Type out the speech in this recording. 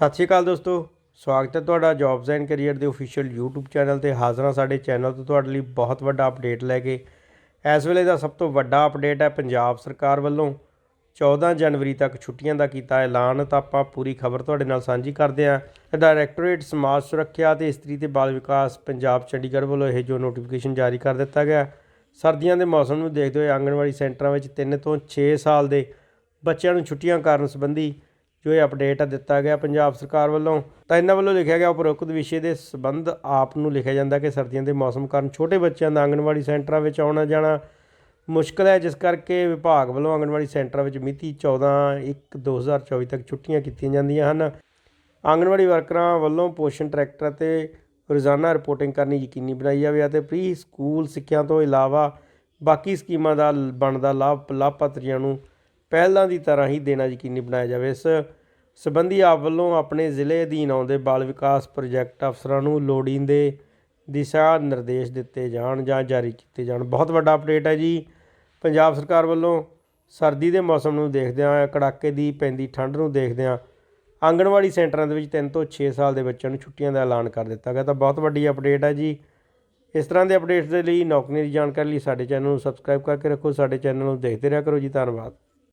ਸਤਿ ਸ਼੍ਰੀ ਅਕਾਲ ਦੋਸਤੋ, ਸਵਾਗਤ ਹੈ ਤੁਹਾਡਾ ਜੌਬਸ ਐਂਡ ਕੈਰੀਅਰ ਦੇ ਅਫੀਸ਼ੀਅਲ YouTube ਚੈਨਲ ਤੇ ਹਾਜ਼ਰ ਹਾਂ ਸਾਡੇ ਚੈਨਲ ਤੋਂ ਤੁਹਾਡੇ ਲਈ ਬਹੁਤ ਵੱਡਾ ਅਪਡੇਟ ਲੈ ਕੇ। ਇਸ ਵੇਲੇ ਦਾ ਸਭ ਤੋਂ ਵੱਡਾ ਅਪਡੇਟ ਹੈ ਪੰਜਾਬ ਸਰਕਾਰ ਵੱਲੋਂ 14 ਜਨਵਰੀ ਤੱਕ ਛੁੱਟੀਆਂ ਦਾ ਕੀਤਾ ਐਲਾਨ, ਤਾਂ ਆਪਾਂ ਪੂਰੀ ਖਬਰ ਤੁਹਾਡੇ ਨਾਲ ਸਾਂਝੀ ਕਰਦੇ ਹਾਂ। ਡਾਇਰੈਕਟੋਰੇਟ ਸਮਾਜ ਸੁਰੱਖਿਆ ਤੇ ਇਸਤਰੀ ਤੇ ਬਾਲ ਵਿਕਾਸ ਪੰਜਾਬ ਚੰਡੀਗੜ੍ਹ ਵੱਲੋਂ ਇਹ ਜੋ ਨੋਟੀਫਿਕੇਸ਼ਨ ਜਾਰੀ ਕਰ ਦਿੱਤਾ ਗਿਆ ਸਰਦੀਆਂ ਦੇ ਮੌਸਮ ਨੂੰ ਦੇਖਦੇ ਹੋਏ ਆਂਗਣਵਾੜੀ ਸੈਂਟਰਾਂ ਵਿੱਚ 3 ਤੋਂ 6 ਸਾਲ ਦੇ ਬੱਚਿਆਂ ਨੂੰ ਛੁੱਟੀਆਂ ਕਰਨ ਸੰਬੰਧੀ ਜੋ ਇਹ ਅਪਡੇਟ ਆ ਦਿੱਤਾ ਗਿਆ ਪੰਜਾਬ ਸਰਕਾਰ ਵੱਲੋਂ, ਤਾਂ ਇਹਨਾਂ ਵੱਲੋਂ ਲਿਖਿਆ ਗਿਆ ਉਪਰੋਕਤ ਵਿਸ਼ੇ ਦੇ ਸੰਬੰਧ ਆਪ ਨੂੰ ਲਿਖਿਆ ਜਾਂਦਾ ਕਿ ਸਰਦੀਆਂ ਦੇ ਮੌਸਮ ਕਾਰਨ ਛੋਟੇ ਬੱਚਿਆਂ ਦਾ ਆਂਗਣਵਾੜੀ ਸੈਂਟਰਾਂ ਵਿੱਚ ਆਉਣਾ ਜਾਣਾ ਮੁਸ਼ਕਲ ਹੈ, ਜਿਸ ਕਰਕੇ ਵਿਭਾਗ ਵੱਲੋਂ ਆਂਗਣਵਾੜੀ ਸੈਂਟਰਾਂ ਵਿੱਚ ਮਿਤੀ 14/1/2024 ਤੱਕ ਛੁੱਟੀਆਂ ਕੀਤੀਆਂ ਜਾਂਦੀਆਂ ਹਨ। ਆਂਗਣਵਾੜੀ ਵਰਕਰਾਂ ਵੱਲੋਂ ਪੋਸ਼ਣ ਟਰੈਕਟਰ ਅਤੇ ਰੋਜ਼ਾਨਾ ਰਿਪੋਰਟਿੰਗ ਕਰਨੀ ਯਕੀਨੀ ਬਣਾਈ ਜਾਵੇ ਅਤੇ ਪ੍ਰੀ ਸਕੂਲ ਸਿੱਖਿਆ ਤੋਂ ਇਲਾਵਾ ਬਾਕੀ ਸਕੀਮਾਂ ਦਾ ਬਣਦਾ ਲਾਭ ਲਾਭਪਾਤਰੀਆਂ ਨੂੰ ਪਹਿਲਾਂ ਦੀ ਤਰ੍ਹਾਂ ਹੀ ਦੇਣਾ ਯਕੀਨੀ ਬਣਾਇਆ ਜਾਵੇ। ਇਸ ਸਬੰਧੀ ਆਪ ਵੱਲੋਂ ਆਪਣੇ ਜ਼ਿਲ੍ਹੇ ਅਧੀਨ ਆਉਂਦੇ ਬਾਲ ਵਿਕਾਸ ਪ੍ਰੋਜੈਕਟ ਅਫਸਰਾਂ ਨੂੰ ਲੋੜੀਂਦੇ ਦਿਸ਼ਾ ਨਿਰਦੇਸ਼ ਦਿੱਤੇ ਜਾਣ ਜਾਂ ਜਾਰੀ ਕੀਤੇ ਜਾਣ। ਬਹੁਤ ਵੱਡਾ ਅਪਡੇਟ ਹੈ ਜੀ। ਪੰਜਾਬ ਸਰਕਾਰ ਵੱਲੋਂ ਸਰਦੀ ਦੇ ਮੌਸਮ ਨੂੰ ਦੇਖਦਿਆਂ ਕੜਾਕੇ ਦੀ ਪੈਂਦੀ ਠੰਡ ਨੂੰ ਦੇਖਦਿਆਂ ਆਂਗਣਵਾੜੀ ਸੈਂਟਰਾਂ ਦੇ ਵਿੱਚ 3 ਤੋਂ 6 ਸਾਲ ਦੇ ਬੱਚਿਆਂ ਨੂੰ ਛੁੱਟੀਆਂ ਦਾ ਐਲਾਨ ਕਰ ਦਿੱਤਾ ਗਿਆ। ਤਾਂ ਬਹੁਤ ਵੱਡੀ ਅਪਡੇਟ ਹੈ ਜੀ। ਇਸ ਤਰ੍ਹਾਂ ਦੇ ਅਪਡੇਟਸ ਦੇ ਲਈ ਨੌਕਰੀ ਦੀ ਜਾਣਕਾਰੀ ਲਈ ਸਾਡੇ ਚੈਨਲ ਨੂੰ ਸਬਸਕ੍ਰਾਈਬ ਕਰਕੇ ਰੱਖੋ। ਸਾਡੇ ਚੈਨਲ ਨੂੰ ਦੇਖਦੇ ਰਿਹਾ ਕਰੋ ਜੀ। ਧੰਨਵਾਦ।